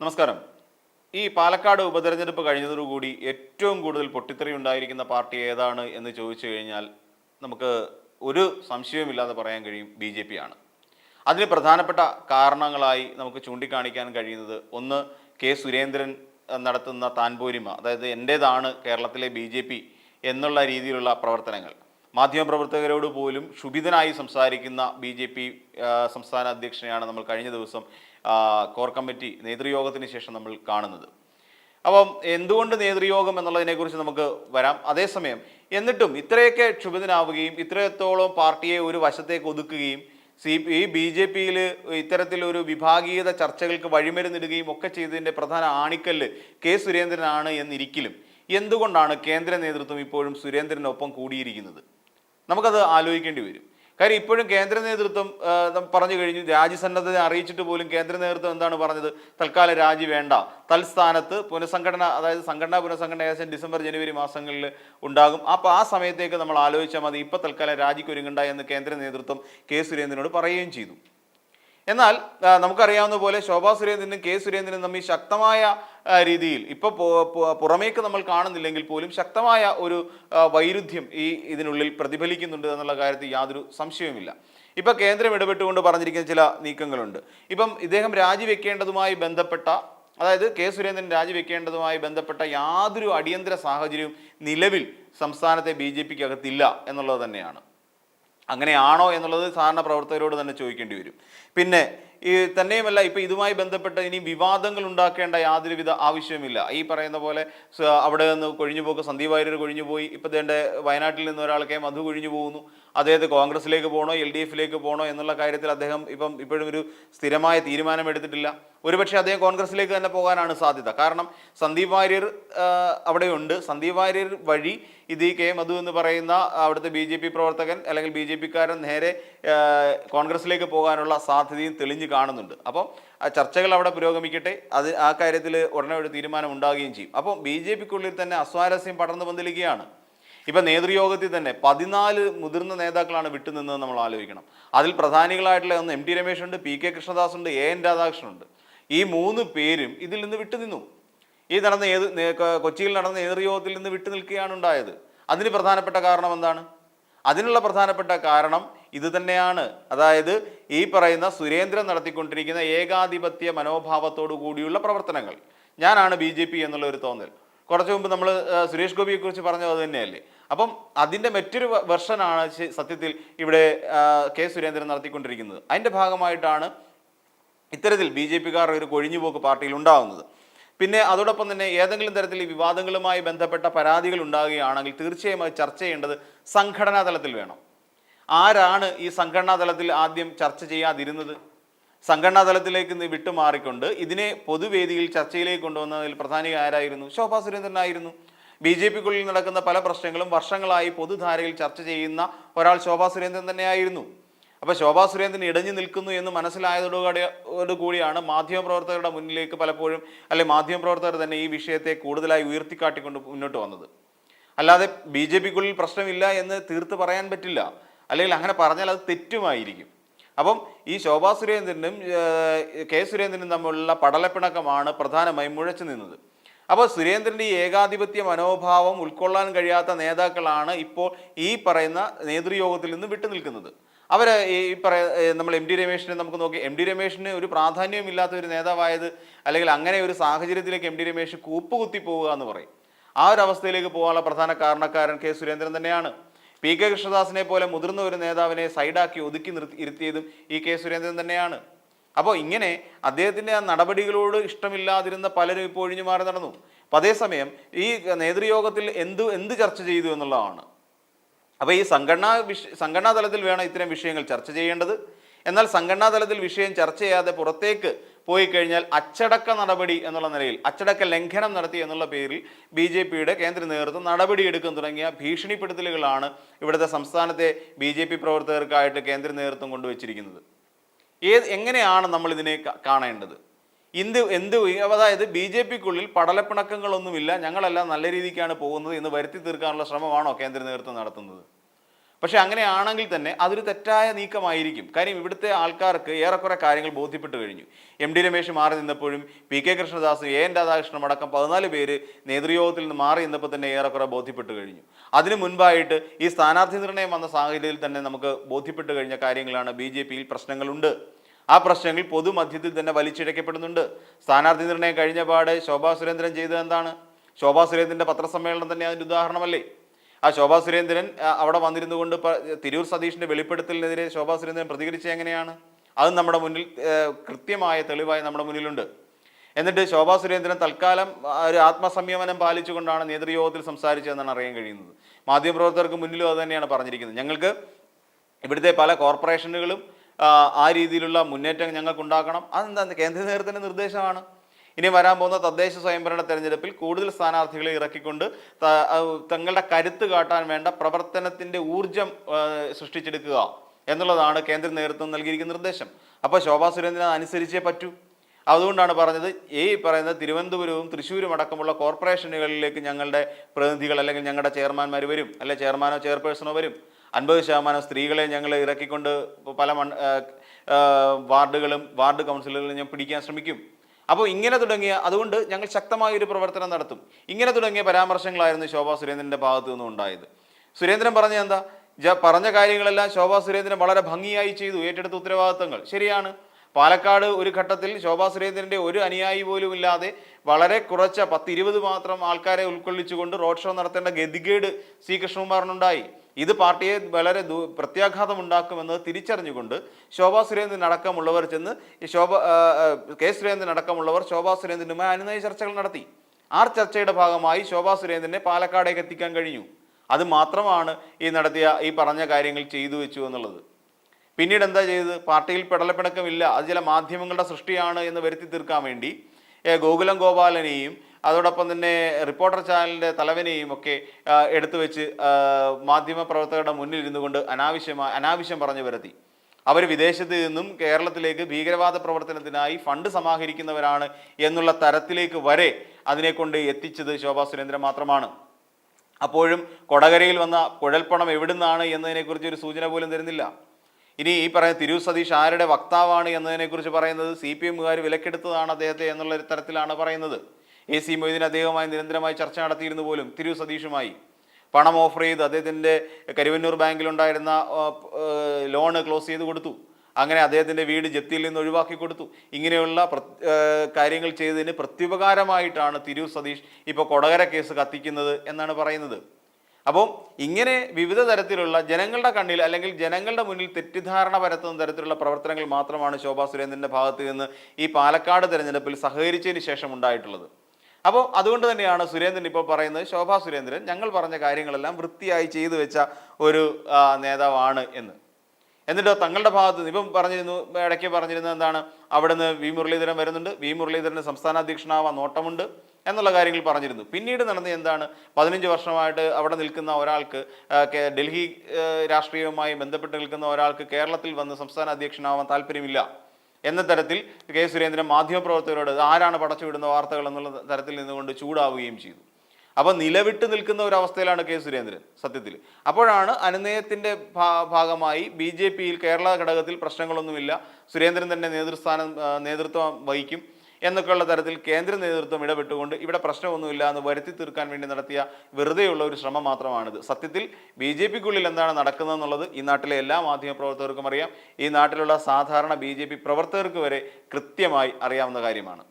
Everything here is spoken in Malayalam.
നമസ്കാരം. ഈ പാലക്കാട് ഉപതെരഞ്ഞെടുപ്പ് കഴിഞ്ഞതോടുകൂടി ഏറ്റവും കൂടുതൽ പൊട്ടിത്തെറി ഉണ്ടായിരിക്കുന്ന പാർട്ടി ഏതാണ് എന്ന് ചോദിച്ചു കഴിഞ്ഞാൽ നമുക്ക് ഒരു സംശയവുമില്ലാതെ പറയാൻ കഴിയും ബി ജെ പി ആണ്. അതിന് പ്രധാനപ്പെട്ട കാരണങ്ങളായി നമുക്ക് ചൂണ്ടിക്കാണിക്കാൻ കഴിയുന്നത് ഒന്ന് കെ സുരേന്ദ്രൻ നടത്തുന്ന താൻപോരിമ അതായത് എന്റേതാണ് കേരളത്തിലെ ബി ജെ പി എന്നുള്ള രീതിയിലുള്ള പ്രവർത്തനങ്ങൾ. മാധ്യമപ്രവർത്തകരോട് പോലും ക്ഷുഭിതനായി സംസാരിക്കുന്ന ബി ജെ പി സംസ്ഥാന അധ്യക്ഷനെയാണ് നമ്മൾ കഴിഞ്ഞ ദിവസം കോർ കമ്മിറ്റി നേതൃയോഗത്തിന് ശേഷം നമ്മൾ കാണുന്നത്. അപ്പം എന്തുകൊണ്ട് നേതൃയോഗം എന്നുള്ളതിനെക്കുറിച്ച് നമുക്ക് വരാം. അതേസമയം എന്നിട്ടും ഇത്രയൊക്കെ ക്ഷുഭിതനാവുകയും ഇത്രയത്തോളം പാർട്ടിയെ ഒരു വശത്തേക്ക് ഒതുക്കുകയും സി ഈ ബി ജെ പിയിൽ ഇത്തരത്തിലൊരു വിഭാഗീയത ചർച്ചകൾക്ക് വഴിമരുന്നിടുകയും ഒക്കെ ചെയ്തതിന്റെ പ്രധാന ആണിക്കല്ല് കെ സുരേന്ദ്രനാണ് എന്നിരിക്കലും. എന്തുകൊണ്ടാണ് കേന്ദ്ര നേതൃത്വം ഇപ്പോഴും സുരേന്ദ്രനൊപ്പം കൂടിയിരിക്കുന്നത്? നമുക്കത് ആലോചിക്കേണ്ടി വരും. കാര്യം ഇപ്പോഴും കേന്ദ്ര നേതൃത്വം പറഞ്ഞു കഴിഞ്ഞു. രാജ്യസന്നദ്ധത അറിയിച്ചിട്ട് പോലും കേന്ദ്ര നേതൃത്വം എന്താണ് പറഞ്ഞത്? തൽക്കാലം രാജി വേണ്ട. തൽസ്ഥാനത്ത് പുനഃസംഘടന അതായത് സംഘടനാ പുനഃസംഘടന ഏകദേശം ഡിസംബർ ജനുവരി മാസങ്ങളിൽ ഉണ്ടാകും. അപ്പോൾ ആ സമയത്തേക്ക് നമ്മൾ ആലോചിച്ചാൽ മതി ഇപ്പോൾ തൽക്കാലം രാജിക്കൊരുങ്ങണ്ട എന്ന് കേന്ദ്ര നേതൃത്വം കെ സുരേന്ദ്രനോട് പറയുകയും ചെയ്തു. എന്നാൽ നമുക്കറിയാവുന്ന പോലെ ശോഭാ സുരേന്ദ്രനും കെ സുരേന്ദ്രനും തമ്മിൽ ശക്തമായ രീതിയിൽ. ഇപ്പോൾ പുറമേക്ക് നമ്മൾ കാണുന്നില്ലെങ്കിൽ പോലും ശക്തമായ ഒരു വൈരുദ്ധ്യം ഈ ഇതിനുള്ളിൽ പ്രതിഫലിക്കുന്നുണ്ട് എന്നുള്ള കാര്യത്തിൽ യാതൊരു സംശയവുമില്ല. ഇപ്പൊ കേന്ദ്രം ഇടപെട്ടുകൊണ്ട് പറഞ്ഞിരിക്കുന്ന ചില നീക്കങ്ങളുണ്ട്. ഇപ്പം ഇദ്ദേഹം രാജിവെക്കേണ്ടതുമായി ബന്ധപ്പെട്ട അതായത് കെ സുരേന്ദ്രൻ രാജിവെക്കേണ്ടതുമായി ബന്ധപ്പെട്ട യാതൊരു അടിയന്തര സാഹചര്യവും നിലവിൽ സംസ്ഥാനത്തെ ബി ജെ പിക്ക് അകത്തില്ല എന്നുള്ളത് തന്നെയാണ്. അങ്ങനെയാണോ എന്നുള്ളത് സാധാരണ പ്രവർത്തകരോട് തന്നെ ചോദിക്കേണ്ടി വരും. പിന്നെ ഈ തന്നെയുമല്ല ഇപ്പം ഇതുമായി ബന്ധപ്പെട്ട് ഇനി വിവാദങ്ങൾ ഉണ്ടാക്കേണ്ട യാതൊരുവിധ ആവശ്യവുമില്ല. ഈ പറയുന്ന പോലെ അവിടെ നിന്ന് കൊഴിഞ്ഞു പോക്ക് സന്ദീപ് വാര്യർ കൊഴിഞ്ഞുപോയി ഇപ്പം ദേണ്ട വയനാട്ടിൽ നിന്ന് ഒരാൾക്ക് മധു കൊഴിഞ്ഞു പോകുന്നു അദ്ദേഹത്തെ കോൺഗ്രസിലേക്ക് പോകണോ എൽ ഡി എഫിലേക്ക് പോകണോ എന്നുള്ള കാര്യത്തിൽ അദ്ദേഹം ഇപ്പം ഇപ്പോഴും ഒരു സ്ഥിരമായ തീരുമാനം എടുത്തിട്ടില്ല ഒരുപക്ഷെ അദ്ദേഹം കോൺഗ്രസിലേക്ക് തന്നെ പോകാനാണ് സാധ്യത. കാരണം സന്ദീപ് വാര്യർ അവിടെയുണ്ട്. സന്ദീപ് വാര്യർ വഴി ഇത് ഈ കെ മധു എന്ന് പറയുന്ന അവിടുത്തെ ബി ജെ പി പ്രവർത്തകൻ അല്ലെങ്കിൽ ബി ജെ പിക്കാരൻ നേരെ കോൺഗ്രസിലേക്ക് പോകാനുള്ള സാധ്യതയും തെളിഞ്ഞു കാണുന്നുണ്ട്. അപ്പോൾ ചർച്ചകൾ അവിടെ പുരോഗമിക്കട്ടെ. അത് ആ കാര്യത്തിൽ ഉടനെ ഒരു തീരുമാനം ഉണ്ടാകുകയും ചെയ്യും. അപ്പോൾ ബി ജെ പിക്കുള്ളിൽ തന്നെ അസ്വാരസ്യം പടർന്നു പന്തലിക്കുകയാണ്. ഇപ്പം നേതൃയോഗത്തിൽ തന്നെ പതിനാല് മുതിർന്ന നേതാക്കളാണ് വിട്ടുനിന്നത് നമ്മൾ ആലോചിക്കണം. അതിൽ പ്രധാനികളായിട്ടുള്ള ഒന്ന് എം ടി രമേശ് ഉണ്ട് പി കെ കൃഷ്ണദാസ് ഉണ്ട് എ എൻ രാധാകൃഷ്ണൻ ഉണ്ട്. ഈ മൂന്ന് പേരും ഇതിൽ നിന്ന് വിട്ടുനിന്നു ഈ നടന്ന ഏത് കൊച്ചിയിൽ നടന്ന നേതൃയോഗത്തിൽ നിന്ന് വിട്ടു നിൽക്കുകയാണ് ഉണ്ടായത്. അതിന് പ്രധാനപ്പെട്ട കാരണം എന്താണ്? അതിനുള്ള പ്രധാനപ്പെട്ട കാരണം ഇത് തന്നെയാണ്. അതായത് ഈ പറയുന്ന സുരേന്ദ്രൻ നടത്തിക്കൊണ്ടിരിക്കുന്ന ഏകാധിപത്യ മനോഭാവത്തോടു കൂടിയുള്ള പ്രവർത്തനങ്ങൾ. ഞാനാണ് ബി എന്നുള്ള ഒരു തോന്നൽ. കുറച്ച് മുമ്പ് നമ്മൾ സുരേഷ് ഗോപിയെ കുറിച്ച് പറഞ്ഞത് അത് തന്നെയല്ലേ? അപ്പം അതിന്റെ മറ്റൊരു വെർഷനാണ് സത്യത്തിൽ ഇവിടെ കെ സുരേന്ദ്രൻ നടത്തിക്കൊണ്ടിരിക്കുന്നത്. അതിന്റെ ഭാഗമായിട്ടാണ് ഇത്തരത്തിൽ ബി ജെ പിക്കാർ ഒരു കൊഴിഞ്ഞുപോക്ക് പാർട്ടിയിൽ ഉണ്ടാകുന്നത് പിന്നെ അതോടൊപ്പം തന്നെ ഏതെങ്കിലും തരത്തിൽ ഈ വിവാദങ്ങളുമായി ബന്ധപ്പെട്ട പരാതികൾ ഉണ്ടാകുകയാണെങ്കിൽ തീർച്ചയായും അത് ചർച്ച ചെയ്യേണ്ടത് സംഘടനാ തലത്തിൽ വേണം. ആരാണ് ഈ സംഘടനാ തലത്തിൽ ആദ്യം ചർച്ച ചെയ്യാതിരുന്നത്? സംഘടനാ തലത്തിലേക്ക് വിട്ടുമാറിക്കൊണ്ട് ഇതിനെ പൊതുവേദിയിൽ ചർച്ചയിലേക്ക് കൊണ്ടുവന്നതിൽ പ്രധാനി ആരായിരുന്നു? ശോഭാ സുരേന്ദ്രനായിരുന്നു. ബി ജെ പിക്കുള്ളിൽ നടക്കുന്ന പല പ്രശ്നങ്ങളും വർഷങ്ങളായി പൊതുധാരയിൽ ചർച്ച ചെയ്യുന്ന ഒരാൾ ശോഭാ സുരേന്ദ്രൻ തന്നെയായിരുന്നു. അപ്പോൾ ശോഭാ സുരേന്ദ്രൻ ഇടഞ്ഞു നിൽക്കുന്നു എന്ന് മനസ്സിലായതോടുകൂടി കൂടിയാണ് മാധ്യമപ്രവർത്തകരുടെ മുന്നിലേക്ക് പലപ്പോഴും അല്ലെ മാധ്യമപ്രവർത്തകർ തന്നെ ഈ വിഷയത്തെ കൂടുതലായി ഉയർത്തിക്കാട്ടിക്കൊണ്ട് മുന്നോട്ട് വന്നത്. അല്ലാതെ ബി ജെ പിക്കുള്ളിൽ പ്രശ്നമില്ല എന്ന് തീർത്ത് പറയാൻ പറ്റില്ല. അല്ലെങ്കിൽ അങ്ങനെ പറഞ്ഞാൽ അത് തെറ്റുമായിരിക്കും. അപ്പം ഈ ശോഭാ സുരേന്ദ്രനും കെ സുരേന്ദ്രനും തമ്മിലുള്ള പടലപ്പിണക്കമാണ് പ്രധാനമായും മുഴച്ചു നിന്നത്. അപ്പോൾ സുരേന്ദ്രന്റെ ഈ ഏകാധിപത്യ മനോഭാവം ഉൾക്കൊള്ളാൻ കഴിയാത്ത നേതാക്കളാണ് ഇപ്പോൾ ഈ പറയുന്ന നേതൃയോഗത്തിൽ നിന്ന് വിട്ടുനിൽക്കുന്നത് അവർ ഈ പറയ നമ്മൾ എം ഡി രമേശിനെ നമുക്ക് നോക്കി എം ഡി രമേശിന് ഒരു പ്രാധാന്യമില്ലാത്ത ഒരു നേതാവായത് അല്ലെങ്കിൽ അങ്ങനെ ഒരു സാഹചര്യത്തിലേക്ക് എം ഡി രമേശ് കൂപ്പുകുത്തി പോവുക എന്ന് പറയും. ആ ഒരു അവസ്ഥയിലേക്ക് പോകാനുള്ള പ്രധാന കാരണക്കാരൻ കെ സുരേന്ദ്രൻ തന്നെയാണ്. പി കെ കൃഷ്ണദാസിനെ പോലെ മുതിർന്ന ഒരു നേതാവിനെ സൈഡാക്കി ഒതുക്കി നിർത്തി ഇരുത്തിയതും ഈ കെ സുരേന്ദ്രൻ തന്നെയാണ്. അപ്പോൾ ഇങ്ങനെ അദ്ദേഹത്തിന്റെ ആ നടപടികളോട് ഇഷ്ടമില്ലാതിരുന്ന പലരും ഇപ്പോൾ ഒഴിഞ്ഞു മാറി നടന്നു. അപ്പം അതേസമയം ഈ നേതൃയോഗത്തിൽ എന്ത് എന്ത് ചർച്ച ചെയ്തു എന്നുള്ളതാണ്. അപ്പോൾ ഈ സംഘടനാ വിഷ സംഘടനാ തലത്തിൽ വേണം ഇത്തരം വിഷയങ്ങൾ ചർച്ച ചെയ്യേണ്ടത്. എന്നാൽ സംഘടനാ തലത്തിൽ വിഷയം ചർച്ച ചെയ്യാതെ പുറത്തേക്ക് പോയി കഴിഞ്ഞാൽ അച്ചടക്ക നടപടി എന്നുള്ള നിലയിൽ അച്ചടക്ക ലംഘനം നടത്തി എന്നുള്ള പേരിൽ ബി ജെ പിയുടെ കേന്ദ്ര നേതൃത്വം നടപടിയെടുക്കാൻ തുടങ്ങിയ ഭീഷണിപ്പെടുത്തലുകളാണ് ഇവിടുത്തെ സംസ്ഥാനത്തെ ബി ജെ പി പ്രവർത്തകർക്കായിട്ട് കേന്ദ്ര നേതൃത്വം കൊണ്ടുവച്ചിരിക്കുന്നത്. ഏത് എങ്ങനെയാണ് നമ്മൾ ഇതിനെ കാണേണ്ടത്? ഇന്ത് എന്ത് അതായത് ബി ജെ പിക്കുള്ളിൽ പടലപ്പിണക്കങ്ങളൊന്നുമില്ല ഞങ്ങളെല്ലാം നല്ല രീതിക്കാണ് പോകുന്നത് എന്ന് വരുത്തി തീർക്കാനുള്ള ശ്രമമാണോ കേന്ദ്ര നേതൃത്വം നടത്തുന്നത്? പക്ഷേ അങ്ങനെയാണെങ്കിൽ തന്നെ അതൊരു തെറ്റായ നീക്കമായിരിക്കും. കാര്യം ഇവിടുത്തെ ആൾക്കാർക്ക് ഏറെക്കുറെ കാര്യങ്ങൾ ബോധ്യപ്പെട്ടു കഴിഞ്ഞു. എം ഡി രമേശ് മാറി നിന്നപ്പോഴും P K Krishnadas A N രാധാകൃഷ്ണനും അടക്കം പതിനാല് പേര് നേതൃയോഗത്തിൽ നിന്ന് മാറി നിന്നപ്പോൾ തന്നെ ഏറെക്കുറെ ബോധ്യപ്പെട്ട് കഴിഞ്ഞു. അതിനു മുൻപായിട്ട് ഈ സ്ഥാനാർത്ഥി നിർണയം വന്ന സാഹചര്യത്തിൽ തന്നെ നമുക്ക് ബോധ്യപ്പെട്ട് കഴിഞ്ഞ കാര്യങ്ങളാണ് ബി ജെ പിയിൽ പ്രശ്നങ്ങളുണ്ട്. ആ പ്രശ്നങ്ങൾ പൊതുമധ്യത്തിൽ തന്നെ വലിച്ചിഴക്കപ്പെടുന്നുണ്ട്. സ്ഥാനാർത്ഥി നിർണയം കഴിഞ്ഞ പാടെ ശോഭാ സുരേന്ദ്രൻ ചെയ്തത് എന്താണ്? ശോഭാ സുരേന്ദ്രന്റെ പത്രസമ്മേളനം തന്നെ അതിന്റെ ഉദാഹരണമല്ലേ? ആ ശോഭാ സുരേന്ദ്രൻ അവിടെ വന്നിരുന്നു കൊണ്ട് തിരൂർ സതീഷിന്റെ വെളിപ്പെടുത്തലിനെതിരെ ശോഭാ സുരേന്ദ്രൻ പ്രതികരിച്ചത് എങ്ങനെയാണ്? അത് നമ്മുടെ മുന്നിൽ കൃത്യമായ തെളിവായി നമ്മുടെ മുന്നിലുണ്ട്. എന്നിട്ട് ശോഭാ സുരേന്ദ്രൻ തൽക്കാലം ഒരു ആത്മസംയമനം പാലിച്ചുകൊണ്ടാണ് നേതൃയോഗത്തിൽ സംസാരിച്ചതെന്നാണ് അറിയാൻ കഴിയുന്നത്. മാധ്യമപ്രവർത്തകർക്ക് മുന്നിലും അത് തന്നെയാണ് പറഞ്ഞിരിക്കുന്നത്. ഞങ്ങൾക്ക് ഇവിടുത്തെ പല കോർപ്പറേഷനുകളും ആ രീതിയിലുള്ള മുന്നേറ്റം ഞങ്ങൾക്ക് ഉണ്ടാക്കണം അതെന്താ കേന്ദ്ര നേതൃത്വത്തിന്റെ നിർദ്ദേശമാണ്? ഇനി വരാൻ പോകുന്ന തദ്ദേശ സ്വയംഭരണ തെരഞ്ഞെടുപ്പിൽ കൂടുതൽ സ്ഥാനാർത്ഥികളെ ഇറക്കിക്കൊണ്ട് തങ്ങളുടെ കരുത്ത് കാട്ടാൻ വേണ്ട പ്രവർത്തനത്തിന്റെ ഊർജം സൃഷ്ടിച്ചെടുക്കുക എന്നുള്ളതാണ് കേന്ദ്ര നേതൃത്വം നൽകിയിരിക്കുന്ന നിർദ്ദേശം. അപ്പോൾ ശോഭാ സുരേന്ദ്രൻ അനുസരിച്ചേ പറ്റൂ. അതുകൊണ്ടാണ് പറഞ്ഞത് ഈ പറയുന്ന തിരുവനന്തപുരവും തൃശ്ശൂരും അടക്കമുള്ള കോർപ്പറേഷനുകളിലേക്ക് ഞങ്ങളുടെ പ്രതിനിധികൾ അല്ലെങ്കിൽ ഞങ്ങളുടെ ചെയർമാൻമാർ വരും അല്ലെ ചെയർമാനോ ചെയർപേഴ്സണോ വരും. അൻപത് ശതമാനം സ്ത്രീകളെ ഞങ്ങൾ ഇറക്കിക്കൊണ്ട് പല വാർഡുകളും വാർഡ് കൗൺസിലുകളും ഞാൻ പിടിക്കാൻ ശ്രമിക്കും. അപ്പോൾ ഇങ്ങനെ തുടങ്ങിയ അതുകൊണ്ട് ഞങ്ങൾ ശക്തമായ ഒരു പ്രവർത്തനം നടത്തും. ഇങ്ങനെ തുടങ്ങിയ പരാമർശങ്ങളായിരുന്നു ശോഭാ സുരേന്ദ്രന്റെ ഭാഗത്തു നിന്നും ഉണ്ടായത്. സുരേന്ദ്രൻ പറഞ്ഞ എന്താ? പറഞ്ഞ കാര്യങ്ങളെല്ലാം ശോഭാ സുരേന്ദ്രൻ വളരെ ഭംഗിയായി ചെയ്തു ഏറ്റെടുത്ത ഉത്തരവാദിത്തങ്ങൾ. ശരിയാണ്. പാലക്കാട് ഒരു ഘട്ടത്തിൽ ശോഭാ സുരേന്ദ്രന്റെ ഒരു അനുയായി പോലും ഇല്ലാതെ വളരെ കുറച്ച പത്ത് ഇരുപത് മാത്രം ആൾക്കാരെ ഉൾക്കൊള്ളിച്ചുകൊണ്ട് റോഡ് ഷോ നടത്തേണ്ട ഗതികേട് സി കൃഷ്ണകുമാറിനുണ്ടായി. ഇത് പാർട്ടിയെ വളരെ ദൂ പ്രത്യാഘാതം ഉണ്ടാക്കുമെന്ന് തിരിച്ചറിഞ്ഞുകൊണ്ട് ശോഭാ സുരേന്ദ്രൻ അടക്കമുള്ളവർ ചെന്ന് ശോഭ കെ സുരേന്ദ്രൻ അടക്കമുള്ളവർ ശോഭാ സുരേന്ദ്രനുമായി അനുനയ ചർച്ചകൾ നടത്തി. ആ ചർച്ചയുടെ ഭാഗമായി ശോഭാ സുരേന്ദ്രനെ പാലക്കാടേക്ക് എത്തിക്കാൻ കഴിഞ്ഞു. അത് മാത്രമാണ് ഈ നടത്തിയ ഈ പറഞ്ഞ കാര്യങ്ങൾ ചെയ്തു വെച്ചു എന്നുള്ളത്. പിന്നീട് എന്താ ചെയ്തത്? പാർട്ടിയിൽ പെടലപ്പിണക്കമില്ല. അത് ചില മാധ്യമങ്ങളുടെ സൃഷ്ടിയാണ് എന്ന് വരുത്തി തീർക്കാൻ വേണ്ടി ഗോകുലം ഗോപാലനെയും അതോടൊപ്പം തന്നെ റിപ്പോർട്ടർ ചാനലിന്റെ തലവനെയും ഒക്കെ എടുത്തു വെച്ച് മാധ്യമപ്രവർത്തകരുടെ മാധ്യമ പ്രവർത്തകരുടെ മുന്നിൽ ഇരുന്നു കൊണ്ട് അനാവശ്യമായി അനാവശ്യം പറഞ്ഞു വരുത്തി അവർ വിദേശത്ത് നിന്നും കേരളത്തിലേക്ക് ഭീകരവാദ പ്രവർത്തനത്തിനായി ഫണ്ട് സമാഹരിക്കുന്നവരാണ് എന്നുള്ള തരത്തിലേക്ക് വരെ അതിനെ കൊണ്ട് എത്തിച്ചത് ശോഭാ സുരേന്ദ്രൻ മാത്രമാണ്. അപ്പോഴും കൊടകരയിൽ വന്ന കുഴൽപ്പണം എവിടുന്നാണ് എന്നതിനെക്കുറിച്ച് ഒരു സൂചന പോലും തരുന്നില്ല. ഇനി ഈ പറയുന്ന തിരൂർ സതീഷ് ആരുടെ വക്താവാണ് എന്നതിനെക്കുറിച്ച് പറയുന്നത് സി പി എമ്മുകാർ വിലക്കെടുത്തതാണ് അദ്ദേഹത്തെ എന്നുള്ള തരത്തിലാണ് പറയുന്നത്. എ സി മൊയ്തീൻ അദ്ദേഹവുമായി നിരന്തരമായി ചർച്ച നടത്തിയിരുന്നു പോലും തിരൂർ സതീഷുമായി. പണം ഓഫർ ചെയ്ത് അദ്ദേഹത്തിന്റെ കരുവന്നൂർ ബാങ്കിലുണ്ടായിരുന്ന ലോണ് ക്ലോസ് ചെയ്ത് കൊടുത്തു. അങ്ങനെ അദ്ദേഹത്തിന്റെ വീട് ജപ്തിയിൽ നിന്ന് ഒഴിവാക്കി കൊടുത്തു. ഇങ്ങനെയുള്ള കാര്യങ്ങൾ ചെയ്തതിന് പ്രത്യുപകാരമായിട്ടാണ് തിരൂർ സതീഷ് ഇപ്പോൾ കൊടകര കേസ് കത്തിക്കുന്നത് എന്നാണ് പറയുന്നത്. അപ്പോൾ ഇങ്ങനെ വിവിധ തരത്തിലുള്ള ജനങ്ങളുടെ കണ്ണിൽ അല്ലെങ്കിൽ ജനങ്ങളുടെ മുന്നിൽ തെറ്റിദ്ധാരണ പരത്തുന്ന തരത്തിലുള്ള പ്രവർത്തനങ്ങൾ മാത്രമാണ് ശോഭാ സുരേന്ദ്രന്റെ ഭാഗത്ത് നിന്ന് ഈ പാലക്കാട് തിരഞ്ഞെടുപ്പിൽ സഹകരിച്ചതിന് ശേഷം ഉണ്ടായിട്ടുള്ളത്. അപ്പോൾ അതുകൊണ്ട് തന്നെയാണ് സുരേന്ദ്രൻ ഇപ്പോൾ പറയുന്നത് ശോഭാ സുരേന്ദ്രൻ ഞങ്ങൾ പറഞ്ഞ കാര്യങ്ങളെല്ലാം വൃത്തിയായി ചെയ്തു വെച്ച ഒരു നേതാവാണ് എന്ന്. എന്നിട്ടോ തങ്ങളുടെ ഭാഗത്ത് നിന്ന് ഇപ്പം പറഞ്ഞിരുന്നു ഇടയ്ക്ക് പറഞ്ഞിരുന്നത് എന്താണ്? അവിടുന്ന് വി മുരളീധരൻ വരുന്നുണ്ട്. വി മുരളീധരന് സംസ്ഥാന അധ്യക്ഷനാവാൻ നോട്ടമുണ്ട്. എന്നുള്ള കാര്യങ്ങൾ പറഞ്ഞിരുന്നു. പിന്നീട് നടന്നത് എന്താണ്? പതിനഞ്ച് വർഷമായിട്ട് അവിടെ നിൽക്കുന്ന ഒരാൾക്ക് ഡൽഹി രാഷ്ട്രീയവുമായി ബന്ധപ്പെട്ട് നിൽക്കുന്ന ഒരാൾക്ക് കേരളത്തിൽ വന്ന് സംസ്ഥാന അധ്യക്ഷനാവാൻ താല്പര്യമില്ല എന്ന തരത്തിൽ കെ സുരേന്ദ്രൻ മാധ്യമപ്രവർത്തകരോട് ആരാണ് പടച്ചുവിടുന്ന വാർത്തകൾ എന്നുള്ള തരത്തിൽ നിന്നുകൊണ്ട് ചൂടാവുകയും ചെയ്തു. അപ്പോൾ നിലവിട്ട് നിൽക്കുന്ന ഒരു അവസ്ഥയിലാണ് കെ സുരേന്ദ്രൻ സത്യത്തിൽ. അപ്പോഴാണ് അനുനയത്തിന്റെ ഭാഗമായി ബി ജെ പിയിൽ കേരള ഘടകത്തിൽ പ്രശ്നങ്ങളൊന്നുമില്ല. സുരേന്ദ്രൻ തന്നെ നേതൃസ്ഥാനം നേതൃത്വം വഹിക്കും. എന്നൊക്കെയുള്ള തരത്തിൽ കേന്ദ്ര നേതൃത്വം ഇടപെട്ടുകൊണ്ട് ഇവിടെ പ്രശ്നമൊന്നുമില്ല എന്ന് വരുത്തി തീർക്കാൻ വേണ്ടി നടത്തിയ വെറുതെയുള്ള ഒരു ശ്രമം മാത്രമാണിത്. സത്യത്തിൽ ബി ജെ പിക്കുള്ളിൽ എന്താണ് നടക്കുന്നതെന്നുള്ളത് ഈ നാട്ടിലെ എല്ലാ മാധ്യമപ്രവർത്തകർക്കും അറിയാം. ഈ നാട്ടിലുള്ള സാധാരണ ബി പ്രവർത്തകർക്ക് വരെ കൃത്യമായി അറിയാവുന്ന കാര്യമാണ്.